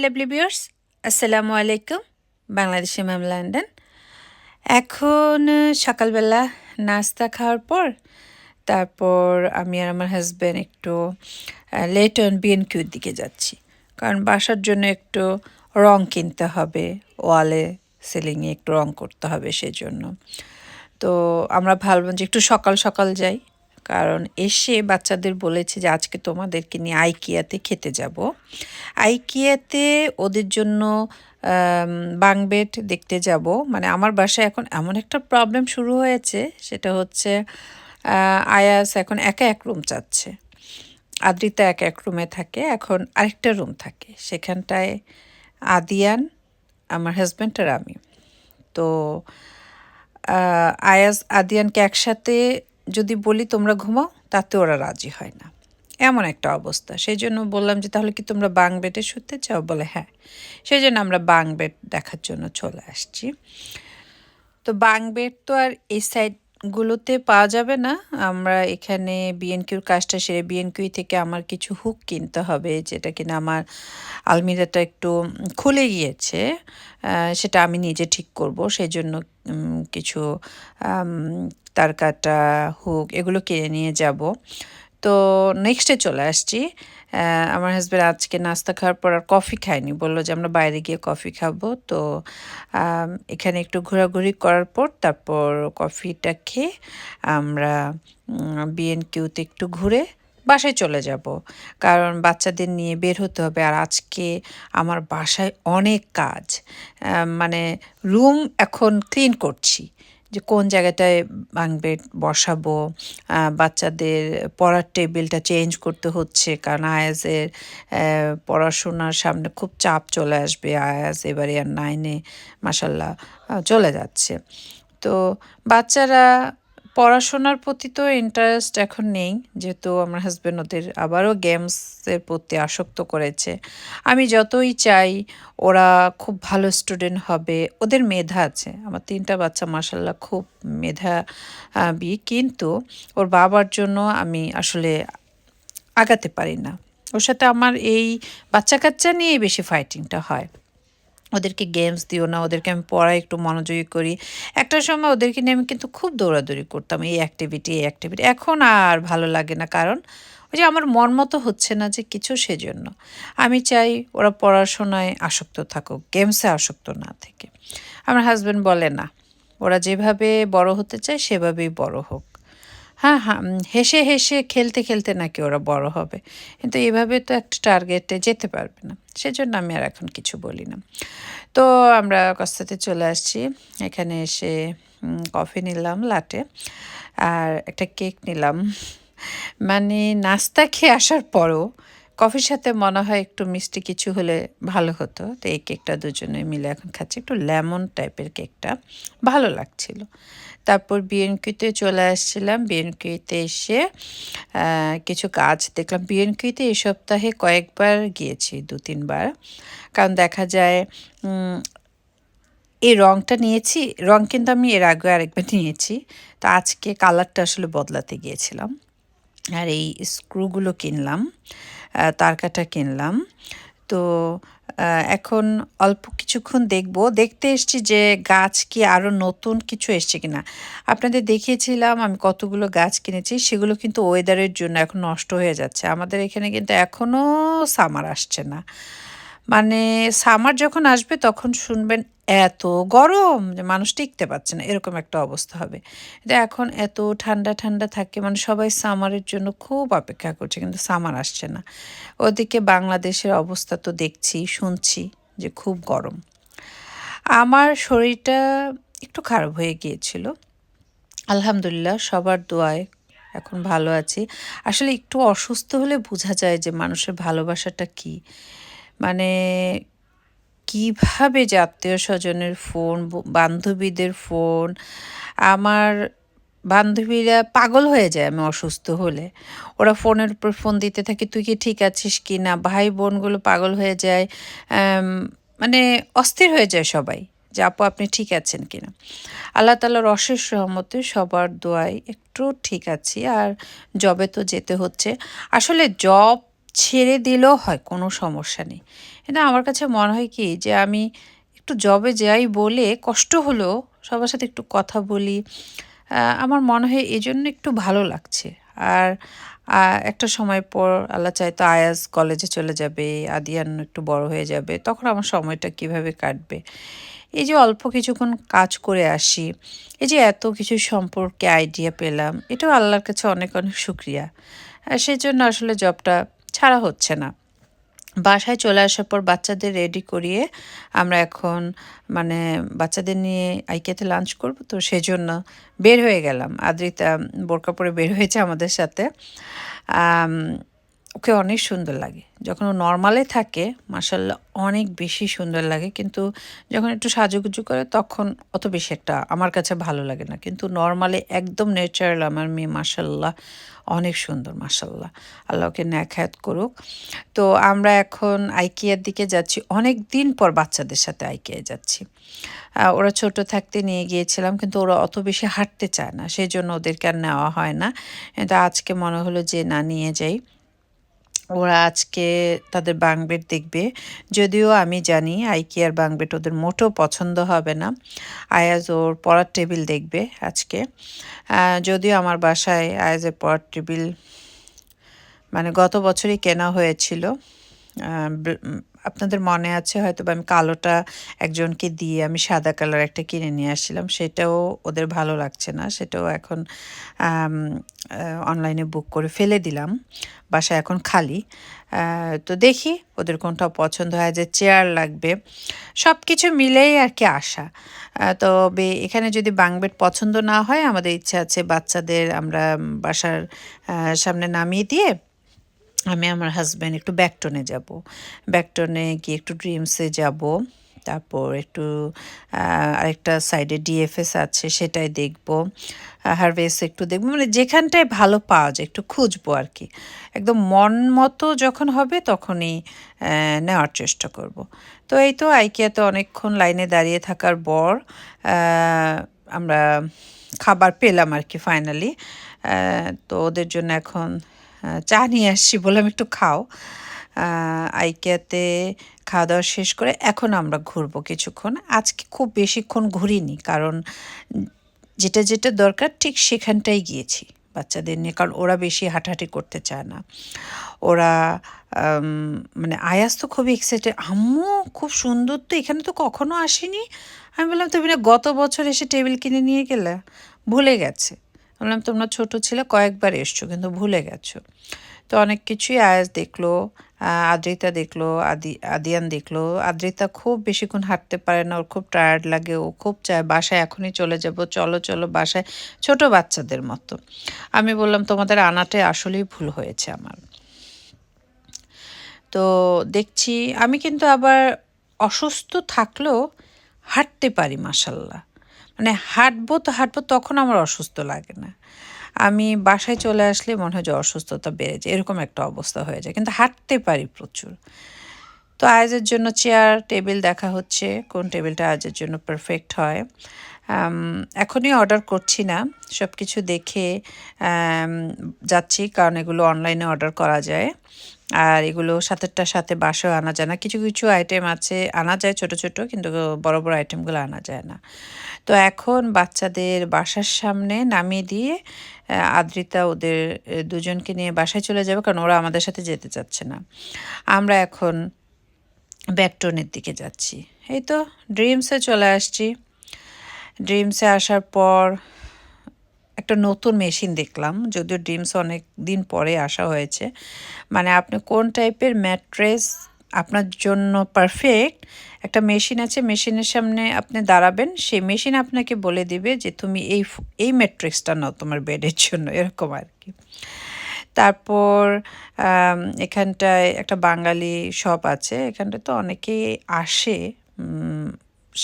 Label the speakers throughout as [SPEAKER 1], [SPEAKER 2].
[SPEAKER 1] মেলাবলি বিয়ার্স আসসালামু আলাইকুম বাংলাদেশে ম্যাম লন্ডন এখন সকালবেলা নাস্তা খাওয়ার পর তারপর আমি আর আমার হাজব্যান্ড একটু লেট অন বিএনকিউর দিকে যাচ্ছি কারণ বাসার জন্য একটু রং কিনতে হবে ওয়ালে সিলিংয়ে একটু রং করতে হবে সেজন্য তো আমরা ভাবলাম যে একটু সকাল সকাল যাই কারণ এসে বাচ্চাদের বলেছে যে, আজকে তোমাদেরকে নিয়ে আইকিয়াতে খেতে যাব। আইকিয়াতে ওদের জন্য বাংবেট দেখতে যাব। মানে আমার বাসায় এখন এমন একটা প্রবলেম শুরু হয়েছে, সেটা হচ্ছে আয়াস এখন একা এক রুম চাচ্ছে। আদ্রিতা এক এক রুমে থাকে, এখন আরেকটা রুম থাকে। সেখানটায় আদিয়ান, আমার হাজব্যান্ড আর আমি। তো আয়াস, আদিয়ানকে একসাথে যদি বলি তোমরা ঘুমাও, তাতে ওরা রাজি হয় না। এমন একটা অবস্থা। সেই জন্য বললাম যে, তাহলে কি তোমরা বাং বেডে শুতে চাও? বলে হ্যাঁ। সেই জন্য আমরা বাং বেট দেখার জন্য চলে আসছি। তো বাং বেড তো আর এই সাইডগুলোতে পাওয়া যাবে না। আমরা এখানে বিএনকিউর কাজটা সেরে বিএনকিউ থেকে আমার কিছু হুক কিনতে হবে, যেটা কিনা আমার আলমিরাটা একটু খুলে গিয়েছে। সেটা আমি নিজে ঠিক করব সেই জন্য কিছু তার কাটা হুক এগুলো কিনে নিয়ে যাব। তো নেক্সটে চলে আসছি। আমার হাজব্যান্ড আজকে নাস্তা খাওয়ার পর আর কফি খায়নি। বলল যে আমরা বাইরে গিয়ে কফি খাব। তো এখানে একটু ঘোরাঘুরি করার পর তারপর কফিটা খেয়ে আমরা বিএন কিউতে একটু ঘুরে বাসায় চলে যাব। কারণ বাচ্চাদের নিয়ে বের হতে হবে। আর আজকে আমার বাসায় অনেক কাজ। মানে রুম এখন ক্লিন করছি। যে কোন জায়গাটায় ভাঙবে, বসাবো বাচ্চাদের পড়ার টেবিলটা চেঞ্জ করতে হচ্ছে, কারণ আয়াজের পড়াশোনার সামনে খুব চাপ চলে আসবে আয়াজ এবারে আর নাইনে মাসাল্লাহ চলে যাচ্ছে। তো বাচ্চারা পড়াশোনার প্রতি তো ইন্টারেস্ট এখন নেই, যেহেতু আমার হাজব্যান্ড ওদের আবারও গেমসের প্রতি আসক্ত করেছে। আমি যতই চাই, ওরা খুব ভালো স্টুডেন্ট হবে, ওদের মেধা আছে। আমার তিনটা বাচ্চা মাসাল্লাহ খুব মেধা বি কিন্তু ওর বাবার জন্য আমি আসলে আগাতে পারি না। ওর সাথে আমার এই বাচ্চা কাচ্চা নিয়েই বেশি ফাইটিংটা হয়। ওদেরকে গেমস দিও না, ওদেরকে আমি পড়ায় একটু মনোযোগী করি। একটা সময় ওদেরকে নিয়ে আমি কিন্তু খুব দৌড়াদৌড়ি করতাম, এই অ্যাক্টিভিটি এই অ্যাক্টিভিটি এখন আর ভালো লাগে না, কারণ ওই যে আমার মন মতো হচ্ছে না যে কিছু সেজন্য। আমি চাই ওরা পড়াশোনায় আসক্ত থাকুক গেমসে আসক্ত না থেকে। আমার হাজব্যান্ড বলে, না, ওরা যেভাবে বড় হতে চায়, সেভাবেই বড় হোক। হ্যাঁ হ্যাঁ হেসে হেসে খেলতে খেলতে নাকি ওরা বড় হবে। কিন্তু এভাবে তো একটা টার্গেটে যেতে পারবে না। সেজন্য আমি আর এখন কিছু বলি না। তো আমরা কস্তাতে চলে আসছি। এখানে এসে কফি নিলাম লাটে আর একটা কেক নিলাম। মানে নাস্তা খেয়ে আসার পরও কফির সাথে মনে হয় একটু মিষ্টি কিছু হলে ভালো হতো। তো এই কেকটা দুজনে মিলে এখন খাচ্ছি। একটু লেমন টাইপের কেকটা ভালো লাগছিল। তারপর বিএনকিউতে চলে আসছিলাম। বিএনকিউতে এসে কিছু কাজ দেখলাম। বিএনকিউতে এই সপ্তাহে কয়েকবার গিয়েছি, দু, তিনবার। কারণ দেখা যায় এই রঙটা নিয়েছি, রং কিন্তু আমি এর আগে আরেকবার নিয়েছি। তো আজকে কালারটা আসলে বদলাতে গিয়েছিলাম। আর এই স্ক্রুগুলো কিনলাম তারকাটা কিনলাম। তো এখন অল্প কিছুক্ষণ দেখব। দেখতে এসছি যে গাছ কি আরও নতুন কিছু এসছে কিনা। আপনাদের দেখিয়েছিলাম, আমি কতগুলো গাছ কিনেছি, সেগুলো কিন্তু ওয়েদারের জন্য এখন নষ্ট হয়ে যাচ্ছে। আমাদের এখানে কিন্তু এখনও সামার আসছে না। মানে সামার যখন আসবে তখন শুনবেন এত গরম যে মানুষ টিকতে পারছে না, এরকম একটা অবস্থা হবে। এটা এখন এত ঠান্ডা ঠান্ডা থাকে মানে সবাই সামারের জন্য খুব অপেক্ষা করছে, কিন্তু সামার আসছে না। ওদিকে বাংলাদেশের অবস্থা তো দেখছি, শুনছি যে খুব গরম। আমার শরীরটা একটু খারাপ হয়ে গিয়েছিল। আলহামদুলিল্লাহ সবার দোয়ায় এখন ভালো আছি। আসলে একটু অসুস্থ হলে বোঝা যায় যে মানুষের ভালোবাসাটা কী। মানে কীভাবে যে আত্মীয় স্বজনের ফোন বান্ধবীদের ফোন, আমার বান্ধবীরা পাগল হয়ে যায় আমি অসুস্থ হলে। ওরা ফোনের উপর ফোন দিতে থাকে, তুই কি ঠিক আছিস কি না? ভাই বোনগুলো পাগল হয়ে যায় মানে অস্থির হয়ে যায় সবাই, যে, আপু, আপনি ঠিক আছেন কিনা আল্লাহ তালার অশেষ সহমতে সবার দোয়াই একটু ঠিক আছি, আর জবে তো যেতে হচ্ছে। আসলে জব ছেড়ে দিলেও হয়, কোনো সমস্যা নেই। এটা আমার কাছে মনে হয় কি যে আমি একটু জবে যাই বলে কষ্ট হলেও সবার সাথে একটু কথা বলি আমার মনে হয় এই জন্য একটু ভালো লাগছে। আর একটা সময় পর আল্লাহ চাইতো আয়াজ কলেজে চলে যাবে, আদিয়ান একটু বড় হয়ে যাবে, তখন আমার সময়টা কীভাবে কাটবে? এই যে অল্প কিছুক্ষণ কাজ করে আসি, এই যে এত কিছু সম্পর্কে আইডিয়া পেলাম, এটাও আল্লাহর কাছে অনেক অনেক শুক্রিয়া। সেই জন্য আসলে জবটা ছাড়া হচ্ছে না। বাসায় চলে আসার পর বাচ্চাদের রেডি করিয়ে আমরা এখন মানে বাচ্চাদের নিয়ে আইকেতে লাঞ্চ করব, তো সেজন্য বের হয়ে গেলাম। আদ্রিতা বোরকা পরে বের হয়েছে আমাদের সাথে। ওকে অনেক সুন্দর লাগে। যখন ও নর্মালে থাকে মাসাল্লাহ অনেক বেশি সুন্দর লাগে। কিন্তু যখন একটু সাজুগুজু করে, তখন অত বেশি একটা আমার কাছে ভালো লাগে না। কিন্তু নর্মালে একদম ন্যাচারাল আমার মেয়ে মাসাল্লাহ অনেক সুন্দর মাসাল্লাহ আল্লাহকে ন্যাখায়াত করুক। তো আমরা এখন আইকিয়ার দিকে যাচ্ছি। অনেক দিন পর বাচ্চাদের সাথে আইকিয়ায় যাচ্ছি। ওরা ছোট থাকতে নিয়ে গিয়েছিলাম, কিন্তু ওরা অত বেশি হাঁটতে চায় না। সেই জন্য ওদেরকে আর নেওয়া হয় না। কিন্তু আজকে মনে হলো যে, না, নিয়ে যাই। ওরা আজকে তাদের বাংবেট দেখবে। যদিও আমি জানি আইকিয়ার বাংবেট ওদের মোটেও পছন্দ হবে না। আয়াজ ওর পড়ার টেবিল দেখবে আজকে। যদিও আমার বাসায় আয়াজের পড়ার টেবিল মানে গত বছরই কেনা হয়েছিল। আপনাদের মনে আছে? হয়তো আমি কালোটা একজনকে দিয়ে আমি সাদা কালার একটা কিনে নিয়ে আসছিলাম। সেটাও ওদের ভালো লাগছে না। সেটাও এখন অনলাইনে বুক করে ফেলে দিলাম। বাসা এখন খালি। তো দেখি ওদের কোনটা পছন্দ হয়, যে চেয়ার লাগবে। সব কিছু মিলেই আর কি আসা তবে এখানে যদি বাংবেট পছন্দ না হয়, আমাদের ইচ্ছা আছে বাচ্চাদের আমরা বাসার সামনে নামিয়ে দিয়ে আমি আমার হাজব্যান্ড একটু ব্যাকটনে যাব। ব্যাকটনে গিয়ে একটু ড্রিমসে যাব। তারপর একটু আরেকটা সাইডে ডিএফএস আছে, সেটাই দেখব। হারভেস একটু দেখব। মানে যেখানটায় ভালো পাওয়া যায়, একটু খুঁজবো আর কি। একদম মন মতো যখন হবে তখনই নেওয়ার চেষ্টা করব। তো এই তো আইকিয়াতে অনেকক্ষণ লাইনে দাঁড়িয়ে থাকার পর আমরা খাবার পেলাম আর কি ফাইনালি তো ওদের জন্য এখন চা নিয়ে আসছি বললাম একটু খাও। আইকিয়াতে খাওয়া দাওয়া শেষ করে এখন আমরা ঘুরবো কিছুক্ষণ। আজকে খুব বেশিক্ষণ ঘুরিনি কারণ যেটা যেটা দরকার ঠিক সেখানটাই গিয়েছি বাচ্চাদের নিয়ে কারণ ওরা বেশি হাঁটাহাঁটি করতে চায় না। ওরা মানে আয়াস তো খুবই এক্সাইটেড আম্মু খুব সুন্দর তো, এখানে তো কখনো আসেনি। আমি বললাম তুমি না গত বছর এসে টেবিল কিনে নিয়ে গেলে? ভুলে গেছে। বললাম তোমরা ছোট ছিলে, কয়েকবার এসছো, কিন্তু ভুলে গেছো। তো অনেক কিছুই আয়াস দেখল আদ্রিতা দেখল, আদি, আদিয়ান দেখল। আদ্রিতা খুব বেশিক্ষণ হাঁটতে পারে না, ওর খুব টায়ার্ড লাগে, ও খুব চায় বাসায় এখনই চলে যাব, চলো চলো, বাসায়, ছোট বাচ্চাদের মতো। আমি বললাম, তোমাদের আনাটাই আসলেই ভুল হয়েছে আমার। তো দেখছি, আমি কিন্তু আবার অসুস্থ থাকলেও হাঁটতে পারি মাসাল্লাহ মানে হাঁটবো তো হাঁটবো, তখন আমার অসুস্থ লাগে না। আমি বাসায় চলে আসলে মনে হয় যে অসুস্থতা বেড়ে যায়, এরকম একটা অবস্থা হয়ে যায়। কিন্তু হাঁটতে পারি প্রচুর। তো আয়াজের জন্য চেয়ার টেবিল দেখা হচ্ছে, কোন টেবিলটা আয়াজের জন্য পারফেক্ট হয়। এখনই অর্ডার করছি না। সব কিছু দেখে যাচ্ছি, কারণ এগুলো অনলাইনে অর্ডার করা যায়। আর এগুলো সাথেরটার সাথে বাসায় আনা যায় না। কিছু কিছু আইটেম আছে, আনা যায় ছোট ছোট, কিন্তু বড় বড় আইটেমগুলো আনা যায় না। তো এখন বাচ্চাদের বাসার সামনে নামিয়ে দিয়ে আদ্রিতা ওদের দুজনকে নিয়ে বাসায় চলে যাবে, কারণ ওরা আমাদের সাথে যেতে চাচ্ছে না। আমরা এখন ব্যাকটনের দিকে যাচ্ছি। এই তো ড্রিমসে চলে আসছি। ড্রিমসে আসার পর একটা নতুন মেশিন দেখলাম, যদিও ড্রিমস অনেক দিন পরে আসা হয়েছে। মানে আপনি কোন টাইপের ম্যাট্রেস আপনার জন্য পারফেক্ট একটা মেশিন আছে মেশিনের সামনে আপনি দাঁড়াবেন, সেই মেশিন আপনাকে বলে দিবে যে তুমি এই এই ম্যাট্রিক্সটা নাও তোমার বেডের জন্য, এরকম আর কি। তারপর এখানটায় একটা বাঙালি শপ আছে, এখানটায় তো অনেকেই আসে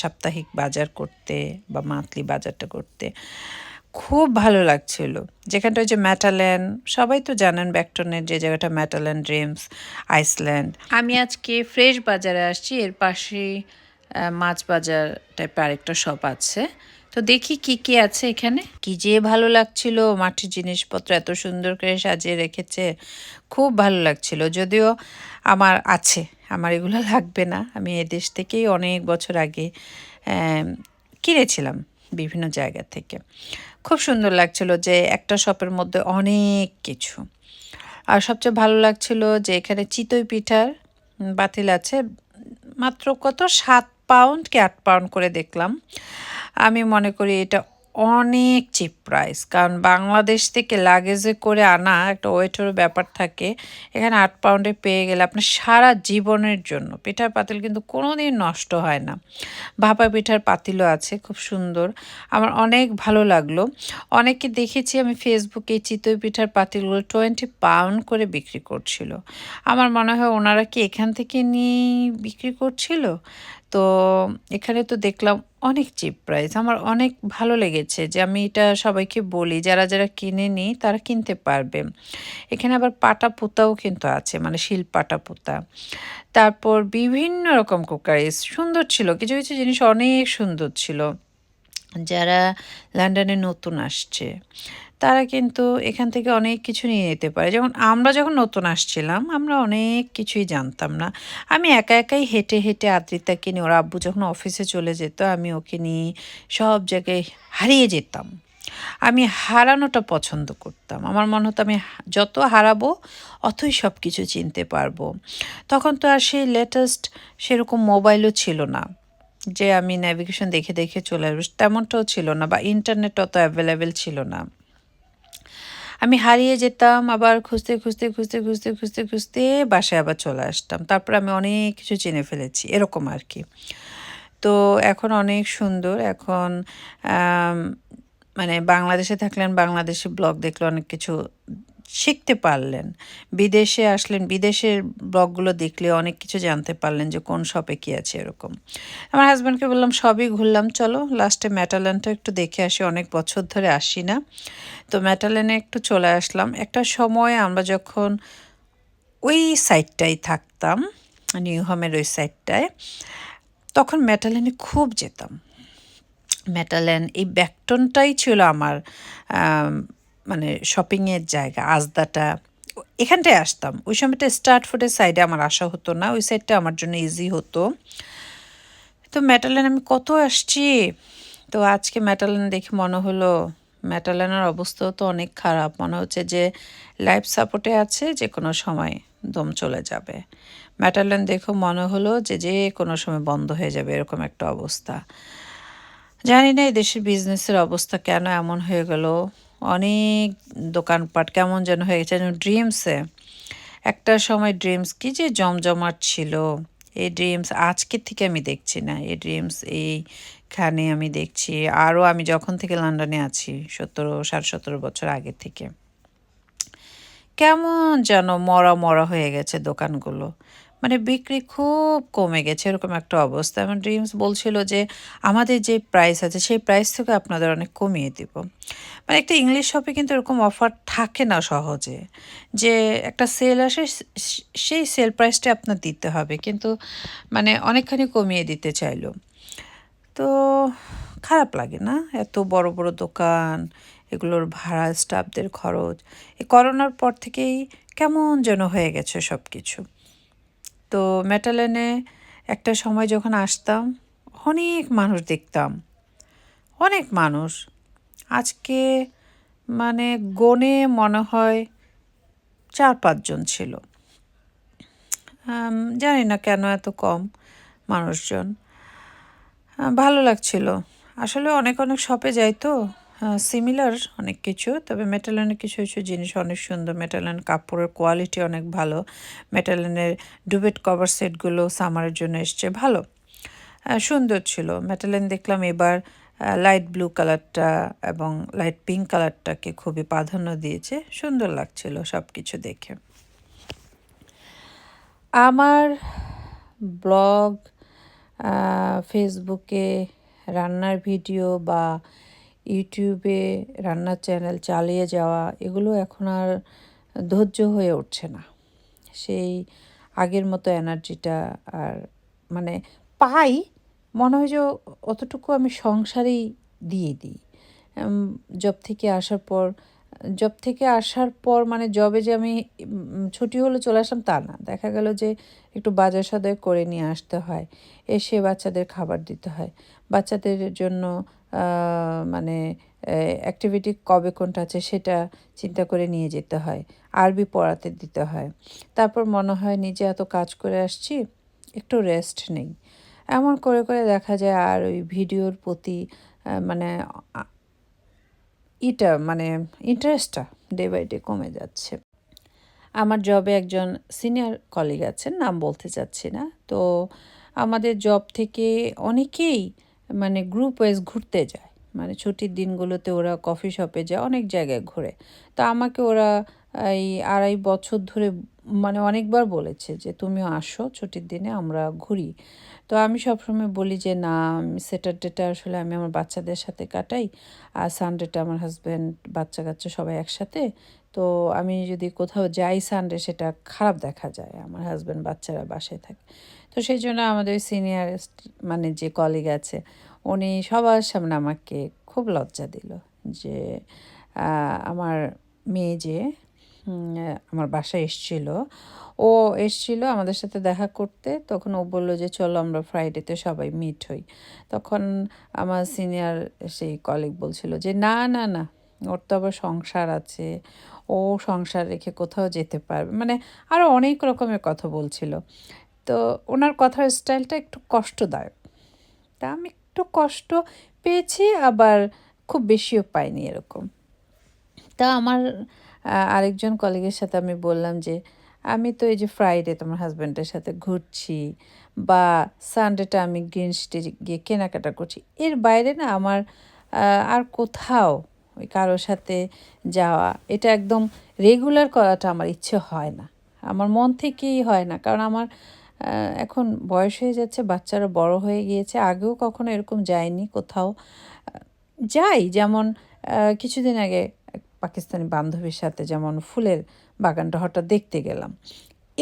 [SPEAKER 1] সাপ্তাহিক বাজার করতে বা মান্থলি বাজারটা করতে খুব ভালো লাগছিল। যেখানটা ওই যে ম্যাটাল্যান্ড সবাই তো জানেন ব্যাকটনের যে জায়গাটা ম্যাটাল্যান্ড ড্রিমস আইসল্যান্ড আমি আজকে ফ্রেশ বাজারে আসছি, এর পাশে মাছ বাজার টাইপের আরেকটা শপ আছে। তো দেখি কি কি আছে এখানে। কি যে ভালো লাগছিল, মাটির জিনিসপত্র এত সুন্দর করে সাজিয়ে রেখেছে, খুব ভালো লাগছিল। যদিও আমার আছে। আমার এগুলো লাগবে না। আমি এদেশ থেকেই অনেক বছর আগে কিনেছিলাম বিভিন্ন জায়গা থেকে। খুব সুন্দর লাগছিল যে একটা শপের মধ্যে অনেক কিছু। আর সবচেয়ে ভালো লাগছিল যে এখানে চিতই পিঠার বাতিল আছে, মাত্র কত, সাত পাউন্ড কি আট পাউন্ড করে দেখলাম। আমি মনে করি এটা অনেক চিপ প্রাইস কারণ বাংলাদেশ থেকে লাগেজে করে আনা একটা ওয়েটেরও ব্যাপার থাকে। এখানে আট পাউন্ডে পেয়ে গেলে আপনার সারা জীবনের জন্য পিঠার পাতিল কিন্তু কোনো দিন নষ্ট হয় না। ভাপা পিঠার পাতিলও আছে, খুব সুন্দর। আমার অনেক ভালো লাগল। অনেকে দেখেছি আমি ফেসবুকে চিতই পিঠার পাতিলগুলো টোয়েন্টি পাউন্ড করে বিক্রি করছিল। আমার মনে হয় ওনারা কি এখান থেকে নিয়ে বিক্রি করছিল? তো এখানে তো দেখলাম অনেক চিপ প্রাইস আমার অনেক ভালো লেগেছে যে আমি এটা সবাইকে বলি, যারা যারা কিনে নি তারা কিনতে পারবে। এখানে আবার পাটা পোতাও কিন্তু আছে মানে শিল পাটা পোতা। তারপর বিভিন্ন রকম কুকারি সুন্দর ছিল। কিছু কিছু জিনিস অনেক সুন্দর ছিল। যারা লন্ডনে নতুন আসছে। তারা কিন্তু এখান থেকে অনেক কিছু নিয়ে নিতে পারে। যেমন আমরা যখন নতুন আসছিলাম, আমরা অনেক কিছুই জানতাম না। আমি একা একাই হেঁটে হেঁটে আদ্রিতাকে নিয়ে, ওর আব্বু যখন অফিসে চলে যেত, আমি ওকে নিয়ে সব জায়গায় হারিয়ে যেতাম। আমি হারানোটা পছন্দ করতাম। আমার মনে হতো আমি যত হারাবো, অতই সব কিছু চিনতে পারব। তখন তো আর সেই লেটেস্ট সেরকম মোবাইলও ছিল না, যে আমি ন্যাভিগেশন দেখে দেখে চলে আসব, তেমনটাও ছিল না বা ইন্টারনেট অত অ্যাভেলেবেল ছিল না। আমি হারিয়ে যেতাম, আবার খুঁজতে খুঁজতে খুঁজতে খুঁজতে খুঁজতে খুঁজতে বাসায় আবার চলে আসতাম। তারপর আমি অনেক কিছু চিনে ফেলেছি, এরকম আর কি। তো এখন অনেক সুন্দর, এখন মানে বাংলাদেশে থাকলেন, বাংলাদেশে ব্লগ দেখলে অনেক কিছু শিখতে পারলেন। বিদেশে আসলেন বিদেশের ব্লগগুলো দেখলে অনেক কিছু জানতে পারলেন যে কোন শপে কী আছে এরকম। আমার হাজব্যান্ডকে বললাম সবই ঘুরলাম চলো লাস্টে ম্যাটাল্যান্ডটা একটু দেখে আসি অনেক বছর ধরে আসি না। তো ম্যাটাল্যান্ডে একটু চলে আসলাম। একটা সময় আমরা যখন ওই সাইডটাই থাকতাম নিউ হোমের ওই সাইডটায় তখন মেটালেনে খুব যেতাম। মেটালেন এই ব্যাকটনটাই ছিল আমার আম, মানে শপিংয়ের জায়গা, আজদাটা, এখানটায় আসতাম। ওই সময়টা স্টার্ট ফুডের সাইডে আমার আসা হতো না, ওই সাইডটা আমার জন্য ইজি হতো। তো মেটালেন আমি কত আসছি? তো আজকে মেটালেন দেখে মনে হলো মেটালেনের অবস্থাও তো অনেক খারাপ। মনে হচ্ছে যে লাইফ সাপোর্টে আছে, যে কোনো সময় দম চলে যাবে। মেটালেন দেখে মনে হলো যে যে কোনো সময় বন্ধ হয়ে যাবে, এরকম একটা অবস্থা। জানি না এই দেশের বিজনেসের অবস্থা কেন এমন হয়ে গেল। অনেক দোকানপাট কেমন যেন হয়ে গেছে। যেন ড্রিমসে একটা সময় ড্রিমস কি যে জমজমাট ছিল। এই ড্রিমস আজকের থেকে আমি দেখছি না। এই ড্রিমস এইখানে আমি দেখছি। আরও আমি যখন থেকে লন্ডনে আছি, সতেরো, সাড়ে সতেরো বছর আগে থেকে। কেমন যেন মরা মরা হয়ে গেছে দোকানগুলো। মানে বিক্রি খুব কমে গেছে, এরকম একটা অবস্থা। আমার ড্রিমস বলছিল যে, আমাদের যে প্রাইস আছে, সেই প্রাইস থেকে আপনাদের অনেক কমিয়ে দিব। মানে একটা ইংলিশ শপে কিন্তু এরকম অফার থাকে না সহজে। যে একটা সেল আসে সেই সেল প্রাইসটা আপনার দিতে হবে। কিন্তু মানে অনেকখানি কমিয়ে দিতে চাইলো। তো খারাপ লাগে না? এত বড় বড় দোকান, এগুলোর ভাড়া স্টাফদের খরচ, এই করোনার পর থেকেই কেমন যেন হয়ে গেছে সব কিছু তো মেটালেনে একটা সময় যখন আসতাম, অনেক মানুষ দেখতাম। অনেক মানুষ। আজকে মানে গনে মনে হয় চার পাঁচজন ছিল। জানি না কেন এত কম মানুষজন। ভালো লাগছিল। আসলে অনেক অনেক শপে যাই তো। সিমিলার অনেক কিছু, তবে মেটালেনের কিছু কিছু জিনিস অনেক সুন্দর। মেটালেন কাপড়ের কোয়ালিটি অনেক ভালো। মেটালেনের ডুবেট কভার সেটগুলো সামারের জন্য এসছে ভালো। সুন্দর ছিল। মেটালেন দেখলাম এবার লাইট ব্লু কালারটা এবং লাইট পিঙ্ক কালারটাকে খুবই প্রাধান্য দিয়েছে। সুন্দর লাগছিল সব কিছু দেখে। আমার ব্লগ ফেসবুকে রান্নার ভিডিও বা ইউটিউবে রান্নার চ্যানেল চালিয়ে যাওয়া, এগুলো এখন আর ধৈর্য হয়ে উঠছে না। সেই আগের মতো এনার্জিটা আর মানে পাই, মনে হয় যে অতটুকু আমি সংসারেই দিয়ে দিই। জব থেকে আসার পর জব থেকে আসার পর মানে জবে যে আমি ছুটি হলে চলে আসলাম তা না। দেখা গেল যে একটু বাজার সদাই করে নিয়ে আসতে হয়। এসে বাচ্চাদের খাবার দিতে হয়। বাচ্চাদের জন্য মানে অ্যাক্টিভিটি কবে কোনটা আছে সেটা চিন্তা করে নিয়ে যেতে হয়। আরবি পড়াতে দিতে হয়। তারপর মনে হয় নিজে এত কাজ করে আসছি, একটু রেস্ট নেই। এমন করে করে দেখা যায় আর ওই ভিডিওর প্রতি মানে ইটা মানে ইন্টারেস্টটা ডে বাই ডে কমে যাচ্ছে। আমার জবে একজন সিনিয়র কলিগ আছেন, নাম বলতে চাচ্ছি না। তো আমাদের জব থেকে অনেকেই মানে গ্রুপ ওয়াইজ ঘুরতে যায়। মানে ছুটির দিনগুলোতে ওরা কফি শপে যায়, অনেক জায়গায় ঘোরে। তো আমাকে ওরা এই আড়াই বছর ধরে মানে অনেকবার বলেছে যে, তুমিও আসো, ছুটির দিনে আমরা ঘুরি। তো আমি সবসময় বলি যে, না স্যাটারডেটা আসলে আমি আমার বাচ্চাদের সাথে কাটাই আর সানডেটা আমার হাজব্যান্ড বাচ্চা কাচ্চা সবাই একসাথে। তো আমি যদি কোথাও যাই সানডে সেটা খারাপ দেখা যায়, আমার হাজব্যান্ড বাচ্চারা বাসায় থাকে। তো সেই জন্য আমাদের সিনিয়র মানে যে কলিগ আছে, উনি সবার সামনে আমাকে খুব লজ্জা দিল যে আমার মেয়ে যে আমার বাসায় এসছিল। ও এসছিল আমাদের সাথে দেখা করতে। তখন ও বলল যে, চলো আমরা ফ্রাইডেতে সবাই মিট হই। তখন আমার সিনিয়র সেই কলিগ বলছিল যে, না না না, ওর তো আবার সংসার আছে। ও সংসার রেখে কোথাও যেতে পারবে। মানে আরও অনেক রকমের কথা বলছিল। তো ওনার কথার স্টাইলটা একটু কষ্টদায়ক। তা আমি একটু কষ্ট পেয়েছি, আবার খুব বেশিও পাইনি এরকম। তা আমার আরেকজন কলিগের সাথে আমি বললাম যে, আমি তো এই যে ফ্রাইডে তোমার হাজব্যান্ডের সাথে ঘুরছি বা সানডেটা আমি গ্রিন স্টে গিয়ে কেনাকাটা করছি, এর বাইরে না আমার আর কোথাও ওই কারোর সাথে যাওয়া, এটা একদম রেগুলার করাটা আমার ইচ্ছে হয় না। আমার মন থেকেই হয় না, কারণ আমার এখন বয়স হয়ে যাচ্ছে, বাচ্চারা বড় হয়ে গিয়েছে, আগেও কখনো এরকম যায়নি কোথাও। যাই, যেমন কিছুদিন আগে পাকিস্তানি বান্ধবীর সাথে যেমন ফুলের বাগানটা হঠাৎ দেখতে গেলাম।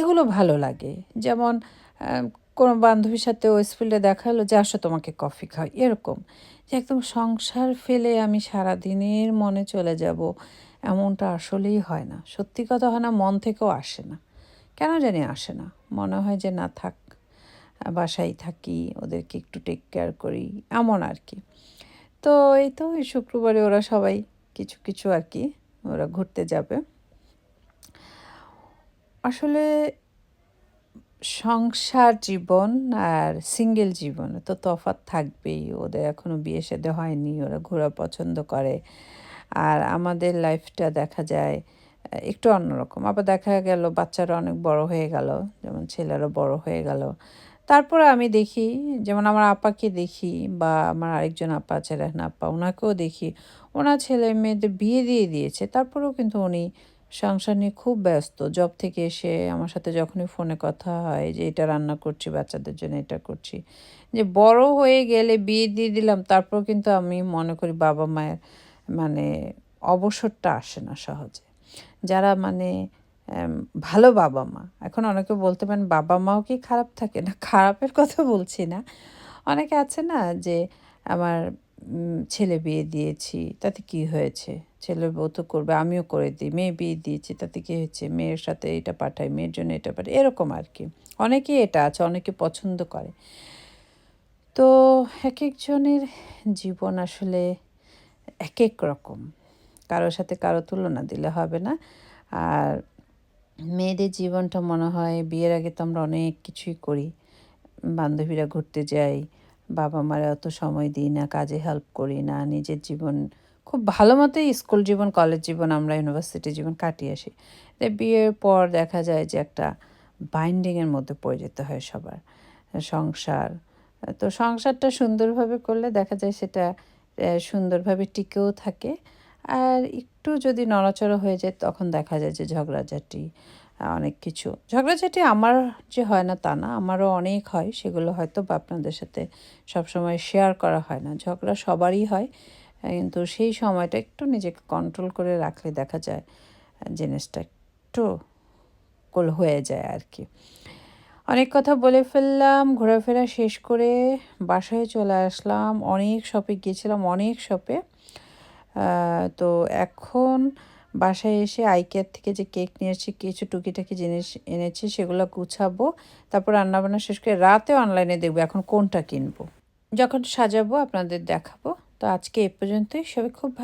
[SPEAKER 1] এগুলো ভালো লাগে। যেমন কোনো বান্ধবীর সাথে ওয়েস্টফিল্ডে দেখা হলো যে, আসো তোমাকে কফি খাই এরকম। যে একদম সংসার ফেলে আমি সারা দিনের মনে চলে যাব, এমনটা আসলেই হয় না। সত্যি কথা হয় না, মন থেকেও আসে না। কেন জানি আসে না। মনে হয় যে, না থাক বাসায় থাকি, ওদেরকে একটু টেক কেয়ার করি। এমন আর কি। তো এই তো শুক্রবারে ওরা সবাই কিছু কিছু আর কি ওরা ঘুরতে যাবে। আসলে সংসার জীবন আর সিঙ্গেল জীবনে তো তফাৎ থাকবেই। ওদের এখনও বিয়ে শাদী হয়নি, ওরা ঘোরা পছন্দ করে। আর আমাদের লাইফটা দেখা যায় একটু অন্যরকম। আবার দেখা গেল বাচ্চারা অনেক বড় হয়ে গেল, যেমন ছেলেরা বড় হয়ে গেল। তারপরে আমি দেখি, যেমন আমার আপাকে দেখি বা আমার আরেকজন আপা আছে, রেহনা আপা ওনাকেও দেখি। ওনার ছেলে মেয়েদের বিয়ে দিয়ে দিয়েছে, তারপরেও কিন্তু উনি সংসার নিয়ে খুব ব্যস্ত। জব থেকে এসে আমার সাথে যখনই ফোনে কথা হয় যে এটা রান্না করছি, বাচ্চাদের জন্য এটা করছি, যে বড় হয়ে গেলে বিয়ে দিয়ে দিলাম তারপর কিন্তু আমি মনে করি বাবা মায়ের মানে অবসরটা আসে না সহজে। যারা মানে ভালো বাবা মা, এখন অনেকে বলতে পারেন বাবা মাও কি খারাপ থাকে? না, খারাপের কথা বলছি না। অনেকে আছে না যে আমার ছেলে বিয়ে দিয়েছি, তাতে কি হয়েছে? ছেলে বউ তো করবে, আমিও করে দিই, মেয়ে বিয়ে দিয়েছি, তাতে কী হয়েছে? মেয়ের সাথে এটা পাঠাই, মেয়ের জন্য এটা পাঠাই, এরকম আর কি। অনেকেই এটা আছে, অনেকে পছন্দ করে। তো এক একজনের জীবন আসলে এক এক রকম। কারোর সাথে কারও তুলনা দিলে হবে না। আর মেয়েদের জীবনটা মনে হয়, বিয়ের আগে তো আমরা অনেক কিছুই করি। বান্ধবীরা ঘুরতে যাই বাবা মারা অত সময় দিই না, কাজে হেল্প করি না, নিজের জীবন, খুব ভালো মতোই স্কুল জীবন কলেজ জীবন আমরা ইউনিভার্সিটি জীবন কাটিয়ে আসি। তাই বিয়ের পর দেখা যায় যে একটা বাইন্ডিংয়ের মধ্যে পড়ে যেতে হয় সবার, সংসার। তো সংসারটা সুন্দরভাবে করলে দেখা যায় সেটা সুন্দরভাবে টিকেও থাকে। আর একটু যদি নড়াচড়া হয়ে যায় তখন দেখা যায় যে ঝগড়াঝাটি অনেক কিছু। ঝগড়াঝাটি আমার যে হয় না তা না, আমারও অনেক হয়, সেগুলো হয়তো বা আপনাদের সাথে সবসময় শেয়ার করা হয় না। ঝগড়া সবারই হয় কিন্তু সেই সময়টা একটু নিজেকে কন্ট্রোল করে রাখলে দেখা যায় জিনিসটা একটু কোল হয়ে যায় আর কি। অনেক কথা বলে ফেললাম, ঘোরাফেরা শেষ করে বাসায় চলে আসলাম, অনেক শপে গিয়েছিলাম, অনেক শপে তো এখন বাসায় এসে আইকেয়ার থেকে যে কেক নিয়েছি, কিছু টুকিটাকি জিনিস এনেছি, সেগুলো গুছাবো, তারপর রান্নাবান্না শেষ করে রাতে অনলাইনে দেখব এখন কোনটা কিনবো। যখন সাজাবো, আপনাদের দেখাবো। তো আজকে এ পর্যন্তই। সবাই খুব ভালো